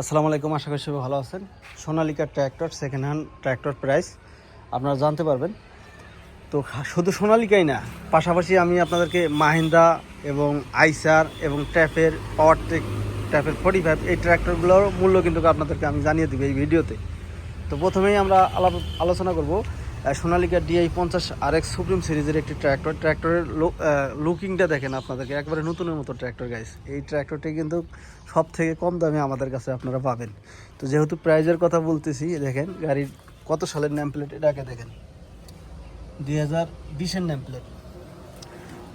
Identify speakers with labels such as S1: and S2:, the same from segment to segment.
S1: আসসালামু আলাইকুম, আশা করি সবাই ভালো আছেন। Sonalika tractor second hand tractor price আপনারা জানতে পারবেন। তো শুধু সোনালিকাই না, পাশাপাশি আমি আপনাদেরকে মাহিন্দা এবং আইসার এবং ট্র্যাপের পাওয়ার টেক ট্র্যাপের ফোর্টি ফাইভ এই ট্র্যাক্টরগুলোর মূল্য কিন্তু আপনাদেরকে আমি জানিয়ে দেবো এই ভিডিওতে। তো প্রথমেই আমরা আলাপ আলোচনা করব সোনালিকা ডিআই পঞ্চাশ আর এক্স সুপ্রিম সিরিজের একটি ট্র্যাক্টর ট্র্যাক্টরের লুকিংটা দেখেন আপনাদেরকে, একবারে নতুনের মতো ট্র্যাক্টর গাইস এই ট্র্যাক্টরটি কিন্তু সব থেকে কম দামে আমাদের কাছে আপনারা পাবেন। তো যেহেতু প্রাইজের কথা বলতেছি, দেখেন গাড়ির কত সালের ন্যাম প্লেট এটাকে দেখেন। দুই হাজার বিশের ন্যাম প্লেট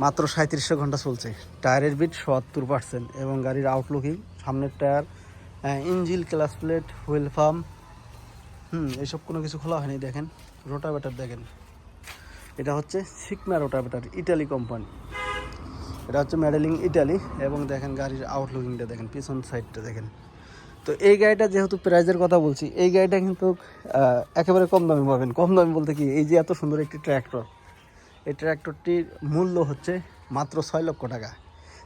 S1: মাত্র সাঁত্রিশশো ঘণ্টা চলছে। টায়ারের বিট সত্তর পার্সেন্ট এবং গাড়ির আউটলুকিং সামনের tyre engine class plate wheel farm হুম এইসব কোনো কিছু খোলা হয়নি, দেখেন। রোটাভেটার দেখেন। এটা হচ্ছে সিকমা রোটাভেটার, ইটালি কোম্পানি। এটা হচ্ছে মেডেলিং ইটালি এবং দেখেন গাড়ির আউটলুকিংটা দেখেন, পিছন সাইডটা দেখেন। তো এই গাড়িটা যেহেতু প্রাইজের কথা বলছি, এই গাড়িটা কিন্তু একেবারে কম দামে পাবেন। কম দামে বলতে কি, এই যে এত সুন্দর একটি ট্র্যাক্টর এই ট্র্যাক্টরটির মূল্য হচ্ছে মাত্র ছয় লক্ষ টাকা।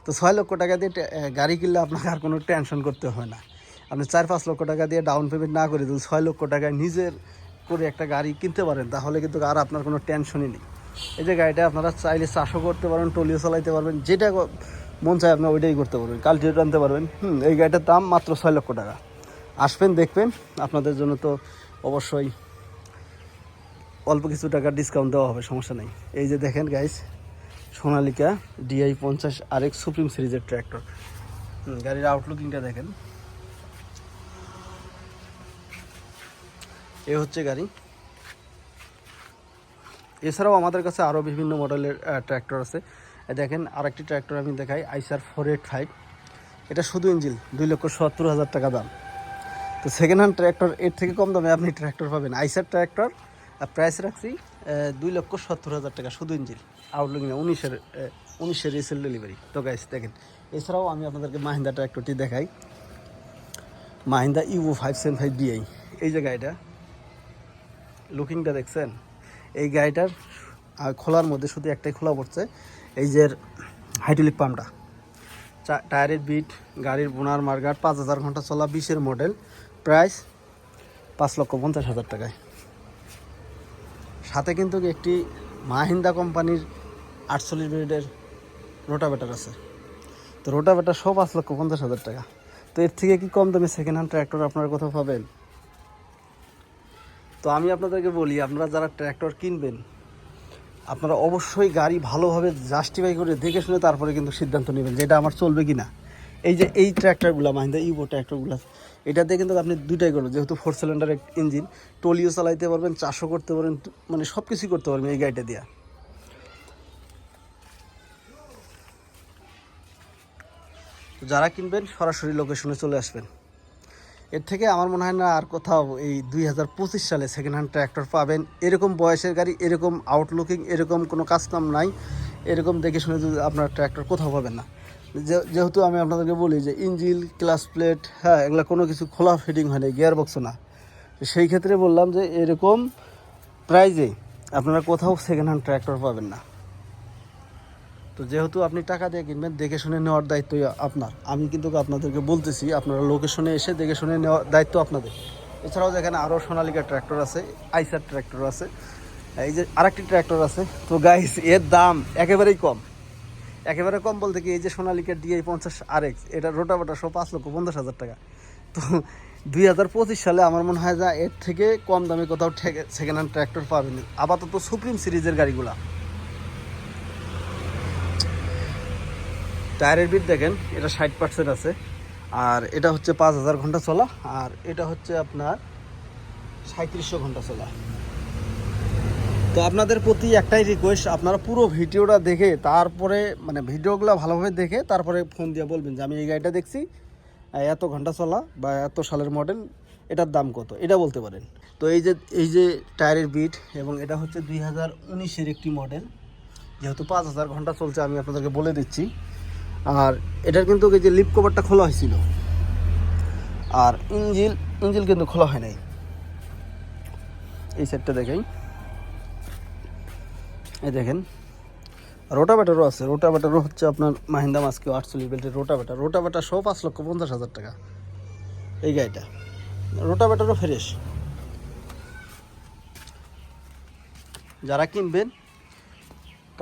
S1: তো ছয় লক্ষ টাকা দিয়ে গাড়ি কিনলে আপনাকে আর কোনো টেনশন করতে হয় না। আপনি চার পাঁচ লক্ষ টাকা দিয়ে ডাউন পেমেন্ট না করে যদি ছয় লক্ষ টাকায় নিজের করে একটা গাড়ি কিনতে পারেন, তাহলে কিন্তু আর আপনার কোনো টেনশনই নেই। এই যে গাড়িটা আপনারা চাইলে চাষও করতে পারবেন টলিও চালাইতে পারবেন, যেটা মন চায় আপনি ওইটাই করতে পারবেন কালটিভেট আনতে পারবেন। হুম, এই গাড়িটার দাম মাত্র ছয় লক্ষ টাকা। আসবেন, দেখবেন, আপনাদের জন্য তো অবশ্যই অল্প কিছু টাকা ডিসকাউন্ট দেওয়া হবে, সমস্যা নেই। এই যে দেখেন গাইস সোনালিকা ডিআই পঞ্চাশ আরেক সুপ্রিম সিরিজের ট্র্যাক্টর গাড়ির আউটলুকিংটা দেখেন। এ হচ্ছে গাড়ি। এছাড়াও আমাদের কাছে আরও বিভিন্ন মডেলের ট্র্যাক্টর আছে। দেখেন আরেকটি ট্র্যাক্টর আমি দেখাই আইসার ফোর এইট ফাইভ এটা শুধু ইঞ্জিল দুই লক্ষ সত্তর হাজার টাকা দাম। তো সেকেন্ড হ্যান্ড ট্র্যাক্টর এর থেকে কম দামে আপনি ট্র্যাক্টর পাবেন। আইসার ট্র্যাক্টর প্রাইস রাখছি দুই লক্ষ সত্তর হাজার টাকা শুধু ইঞ্জিল আউটলুকিং উনিশের আহ, উনিশের রিসেল ডেলিভারি তো গাইস দেখেন এছাড়াও আমি আপনাদেরকে মাহিন্দা ট্র্যাক্টরটি দেখাই। Mahindra U five seven five DI এই যে গাড়িটা লুকিংটা দেখছেন? এই গাড়িটার খোলার মধ্যে শুধু একটাই খোলা পড়ছে, এই যে হাইড্রোলিক পাম্পটা টায়ারের বিট, গাড়ির বোনার মার্গার, পাঁচ হাজার ঘণ্টা চলা, বিশের মডেল প্রাইস পাঁচ লক্ষ পঞ্চাশ হাজার টাকায়। সাথে কিন্তু একটি মাহিন্দা কোম্পানির আটচল্লিশ ব্রিডের রোটাভেটার আছে। তো রোটাভেটার সব পাঁচ লক্ষ পঞ্চাশ হাজার টাকা। তো এর থেকে কি কম দামে সেকেন্ড হ্যান্ড ট্র্যাক্টর আপনারা কোথাও পাবেন? তো আমি আপনাদেরকে বলি, আপনারা যারা ট্র্যাক্টর কিনবেন, আপনারা অবশ্যই গাড়ি ভালোভাবে জাস্টিফাই করে দেখে শুনে তারপরে কিন্তু সিদ্ধান্ত নেবেন যে এটা আমার চলবে কি না এই যে এই ট্র্যাক্টরগুলো মাহিন্দা ইভো ট্র্যাক্টরগুলো এটা দিয়ে কিন্তু আপনি দুইটাই করবেন, যেহেতু ফোর সিলিন্ডার ইঞ্জিন টলিও চালাইতে পারবেন, চাষও করতে পারবেন মানে সব কিছুই করতে পারবেন এই গাড়িটা দিয়ে। যারা কিনবেন, সরাসরি লোকেশনে চলে আসবেন। এর থেকে আমার মনে হয় না আর কোথাও এই দুই হাজার পঁচিশ সালে সেকেন্ড হ্যান্ড ট্র্যাক্টর পাবেন। এরকম বয়সের গাড়ি, এরকম আউটলুকিং এরকম কোনো কাস্টম নাই। এরকম দেখে শুনে যদি আপনার ট্র্যাক্টর কোথাও পাবেন না। যেহেতু আমি আপনাদেরকে বলি যে ইঞ্জিল ক্লাস প্লেট হ্যাঁ এগুলো কোনো কিছু খোলা ফিটিং হয় না গিয়ার বক্সও না। সেই ক্ষেত্রে বললাম যে এরকম প্রাইজে আপনারা কোথাও সেকেন্ড হ্যান্ড ট্র্যাক্টর পাবেন না। তো যেহেতু আপনি টাকা দিয়ে কিনবেন, দেখে শুনে নেওয়ার দায়িত্ব আপনার। আমি কিন্তু আপনাদেরকে বলতেছি, আপনারা লোকেশনে এসে দেখে শুনে নেওয়ার দায়িত্ব আপনাদের। এছাড়াও যেখানে আরও সোনালিকা ট্র্যাক্টর আছে, আইসার ট্র্যাক্টর আছে, এই যে আরেকটি ট্র্যাক্টর আছে। তো গাইস এর দাম একেবারেই কম। একেবারে কম বলতে কি, এই যে সোনালিকা ডিআই পঞ্চাশ আর এক্স এটা রোটাভেটা সহ পাঁচ লক্ষ পঞ্চাশ হাজার টাকা। তো দুই হাজার পঁচিশ সালে আমার মনে হয় যা এর থেকে কম দামে কোথাও সেকেন্ড হ্যান্ড ট্র্যাক্টর পাবেনি। আপাতত সুপ্রিম সিরিজের গাড়িগুলা। টায়ারের বিট দেখেন, এটা ষাট পার্সেন্ট আছে। আর এটা হচ্ছে পাঁচ হাজার ঘণ্টা চলা, আর এটা হচ্ছে আপনার সাঁত্রিশশো ঘণ্টা চলা। তো আপনাদের প্রতি একটাই রিকোয়েস্ট আপনারা পুরো ভিডিওটা দেখে, তারপরে মানে ভিডিওগুলো ভালোভাবে দেখে, তারপরে ফোন দিয়ে বলবেন যে, আমি এই গাড়িটা দেখছি এত ঘণ্টা চলা বা এত সালের মডেল এটার দাম কত? এটা বলতে পারেন। তো এই যে এই যে টায়ারের বিট, এবং এটা হচ্ছে দুই হাজার উনিশের একটি মডেল যেহেতু পাঁচ হাজার ঘণ্টা চলছে, আমি আপনাদেরকে বলে দিচ্ছি। আর এটার কিন্তু এই যে লিপ কভারটা খোলা হয়েছিল। আর ইঞ্জিল ইঞ্জিল কিন্তু খোলা হয় নাই। এই সেটটা দেখাই এই দেখেন। রোটা রোটাভেটারও আছে। রোটা রোটাভেটারও হচ্ছে আপনার মাহিন্দা মাস্কি আটচল্লিশ বেল্টের রোটাভেটার রোটাভেটার সহ পাঁচ লক্ষ পঞ্চাশ হাজার টাকা। এই গাড়িটা। রোটাভেটারও ফ্রেশ। যারা কিনবেন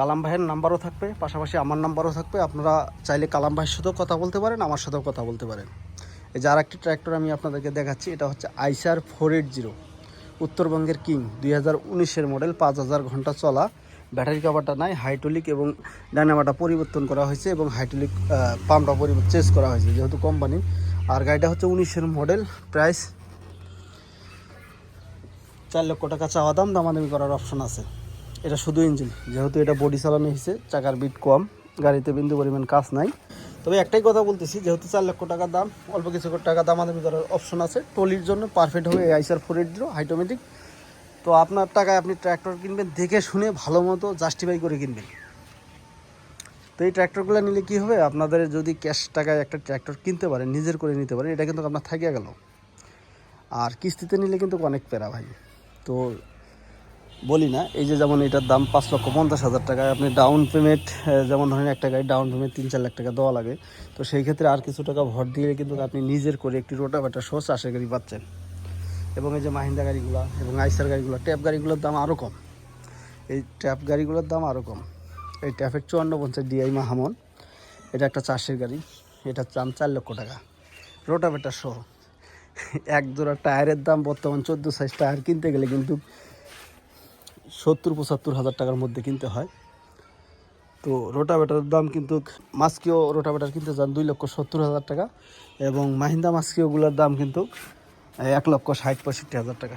S1: কালাম ভাইয়ের নাম্বারও থাকবে, পাশাপাশি আমার নাম্বারও থাকবে। আপনারা চাইলে কালাম ভাইয়ের সাথেও কথা বলতে পারেন, আমার সাথেও কথা বলতে পারেন। এই যে আর একটি ট্র্যাক্টর আমি আপনাদেরকে দেখাচ্ছি, এটা হচ্ছে আইসার ফোর এইট জিরো উত্তরবঙ্গের কিং, দুই হাজার উনিশের মডেল পাঁচ হাজার ঘণ্টা চলা ব্যাটারি কাভারটা নাই হাইড্রোলিক এবং ডাইনামাটা পরিবর্তন করা হয়েছে এবং হাইড্রোলিক পাম্পটা পরিবর্তন চেঞ্জ করা হয়েছে যেহেতু কোম্পানি আর গাড়িটা হচ্ছে উনিশের মডেল প্রাইস চার লক্ষ টাকা চাওয়া দাম, দামাদামি করার অপশন আছে। এটা শুধু ইঞ্জিন, যেহেতু এটা বডি চালানো হয়েছে, চাকার বিট কম, গাড়িতে বিন্দু পরিমাণ কাজ নাই। তবে একটাই কথা বলতেছি, যেহেতু চার লক্ষ টাকা দাম, অল্প কিছু টাকা দাম আমাদের করার অপশন আছে। টলির জন্য পারফেক্ট হবে আইসার ফোর এইট জিরো হাইটোমেটিক তো আপনার টাকায় আপনি ট্র্যাক্টর কিনবেন, দেখে শুনে ভালো মতো জাস্টিফাই করে কিনবেন। তো এই ট্র্যাক্টরগুলো নিলে কি হবে? আপনাদের যদি ক্যাশ টাকায় একটা ট্র্যাক্টর কিনতে পারেন, নিজের করে নিতে পারেন, এটা কিন্তু আপনার থাকিয়া গেল। আর কিস্তিতে নিলে কিন্তু অনেক পেরা ভাই। তো বলি না, এই যে যেমন এটার দাম পাঁচ লক্ষ পঞ্চাশ হাজার টাকায়, আপনি ডাউন পেমেন্ট যেমন ধরেন একটা গাড়ি ডাউন পেমেন্ট তিন চার লাখ টাকা দেওয়া লাগে, তো সেই ক্ষেত্রে আর কিছু টাকা ভর দিয়ে কিন্তু আপনি নিজের করে একটি রোটাভেটার সহ চাষের গাড়ি পাচ্ছেন। এবং এই যে মাহিন্দা গাড়িগুলো এবং আইসার গাড়িগুলো, ট্যাপ গাড়িগুলোর দাম আরও কম। এই ট্যাপ গাড়িগুলোর দাম আরও কম। এই ট্যাপের চুয়ান্ন পঞ্চাশ ডিআই মাহামন, এটা একটা চাষের গাড়ি, এটা চান চার লক্ষ টাকা। রোটাভেটার সহ, এক জোড়া টায়ারের দাম বর্তমান চোদ্দ সাইজ টায়ার কিনতে গেলে কিন্তু সত্তর পঁচাত্তর হাজার টাকার মধ্যে কিনতে হয়। তো রোটাভেটারের দাম কিন্তু মাস্কিও রোটাভেটার কিনতে যান দুই লক্ষ সত্তর হাজার টাকা এবং মাহিন্দা মাস্কিওগুলোর দাম কিন্তু এক লক্ষ ষাট পঁয়ষট্টি হাজার টাকা।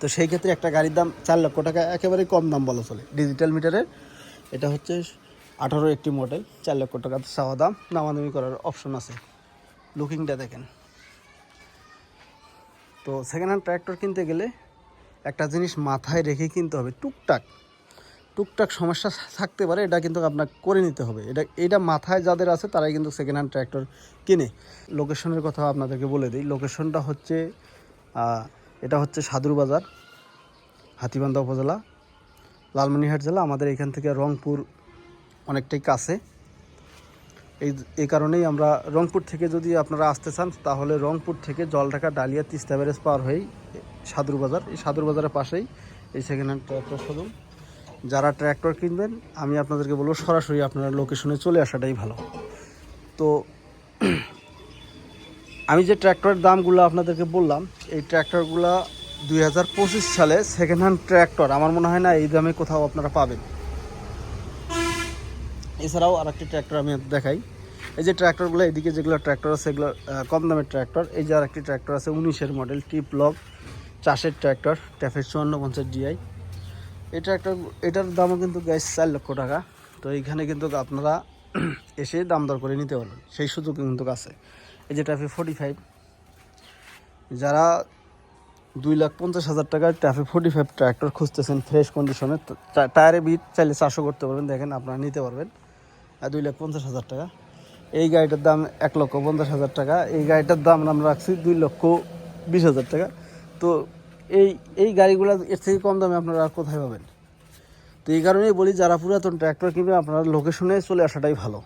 S1: তো সেই ক্ষেত্রে একটা গাড়ির দাম চার লক্ষ টাকা একেবারে কম দাম বলা চলে। ডিজিটাল মিটারের, এটা হচ্ছে আঠারো একটি মডেল, চার লক্ষ টাকা চাওয়া দাম নামানামি করার অপশন আছে। লুকিংটা দেখেন। তো সেকেন্ড হ্যান্ড ট্র্যাক্টর কিনতে গেলে একটা জিনিস মাথায় রেখে কিনতে হবে, টুকটাক। টুকটাক সমস্যা থাকতে পারে, এটা কিন্তু আপনার করে নিতে হবে। এটা এটা মাথায় যাদের আছে, তারাই কিন্তু সেকেন্ড হ্যান্ড ট্র্যাক্টর কিনে। লোকেশনের কথা আপনাদেরকে বলে দিই। লোকেশনটা হচ্ছে এটা হচ্ছে সাদুর বাজার, হাতিবান্ধা উপজেলা, লালমনিরহাট জেলা। আমাদের এখান থেকে রংপুর অনেকটাই কাছে। এই এই কারণেই আমরা রংপুর থেকে যদি আপনারা আসতে চান, তাহলে রংপুর থেকে জলঢাকা ডালিয়া তিস্তা ব্যারেজ পার হয়েই সাদুর বাজার। এই সাদুর বাজারের পাশেই এই সেকেন্ড হ্যান্ড ট্র্যাক্টর শোরুম যারা ট্র্যাক্টর কিনবেন, আমি আপনাদেরকে বলব, সরাসরি আপনারা লোকেশনে চলে আসাটাই ভালো। তো আমি যে ট্র্যাক্টরের দামগুলো আপনাদেরকে বললাম, এই ট্র্যাক্টরগুলো দুই হাজার পঁচিশ সালে সেকেন্ড হ্যান্ড ট্র্যাক্টর আমার মনে হয় না এই দামে কোথাও আপনারা পাবেন। এছাড়াও আর একটি ট্র্যাক্টর আমি দেখাই। এই যে ট্র্যাক্টরগুলো, এদিকে যেগুলো ট্র্যাক্টর আছে, এগুলো কম দামের ট্র্যাক্টর। এই যে আর একটি ট্র্যাক্টর আছে, উনিশের মডেল টিপ লক চাষের ট্র্যাক্টর, ট্যাফের চুয়ান্ন পঞ্চাশ ডিআই এই ট্র্যাক্টর, এটার দামও কিন্তু গ্যাস চার লক্ষ টাকা। তো এইখানে কিন্তু আপনারা এসে দাম দর করে নিতে পারবেন। সেই সুযোগ কিন্তু আছে। এই যে ট্রাফিক ফোর্টি ফাইভ যারা দুই লাখ পঞ্চাশ হাজার টাকায় ট্রাফিক ফোর্টি ফাইভ ট্র্যাক্টর খুঁজতেছেন ফ্রেশ কন্ডিশনে টায়ারে বিট চাইলে চারশো করতে পারবেন। দেখেন, আপনারা নিতে পারবেন। দুই লাখ পঞ্চাশ হাজার টাকা। এই গাড়িটার দাম এক লক্ষ পঞ্চাশ হাজার টাকা। এই গাড়িটার দাম আমরা রাখছি দুই লক্ষ বিশ হাজার টাকা। তো এই এই গাড়িগুলো এর থেকে কম দামে আপনারা আর কোথায় পাবেন? তো এই কারণেই বলি, যারা পুরাতন ট্র্যাক্টর কিনবে আপনারা লোকেশনে চলে আসাটাই ভালো।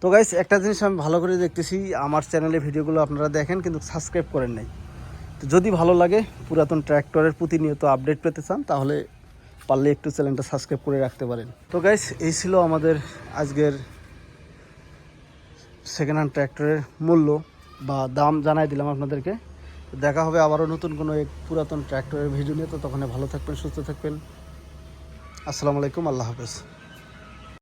S1: তো গাইস একটা জিনিস আমি ভালো করে দেখতেছি, আমার চ্যানেলে ভিডিওগুলো আপনারা দেখেন, কিন্তু সাবস্ক্রাইব করেন নাই। তো যদি ভালো লাগে পুরাতন ট্র্যাক্টরের প্রতিনিয়ত আপডেট পেতে চান, তাহলে পারলে একটু চ্যানেলটা সাবস্ক্রাইব করে রাখতে পারেন। তো গাইস এই ছিল আমাদের আজকের সেকেন্ড হ্যান্ড ট্র্যাক্টরের মূল্য বা দাম জানাই দিলাম আপনাদেরকে। দেখা হবে আবারও নতুন কোনো এক পুরাতন ট্র্যাক্টরের ভিডিও নিয়ে। তো তখন ভালো থাকবেন, সুস্থ থাকবেন। আসসালামু আলাইকুম, আল্লাহ হাফেজ।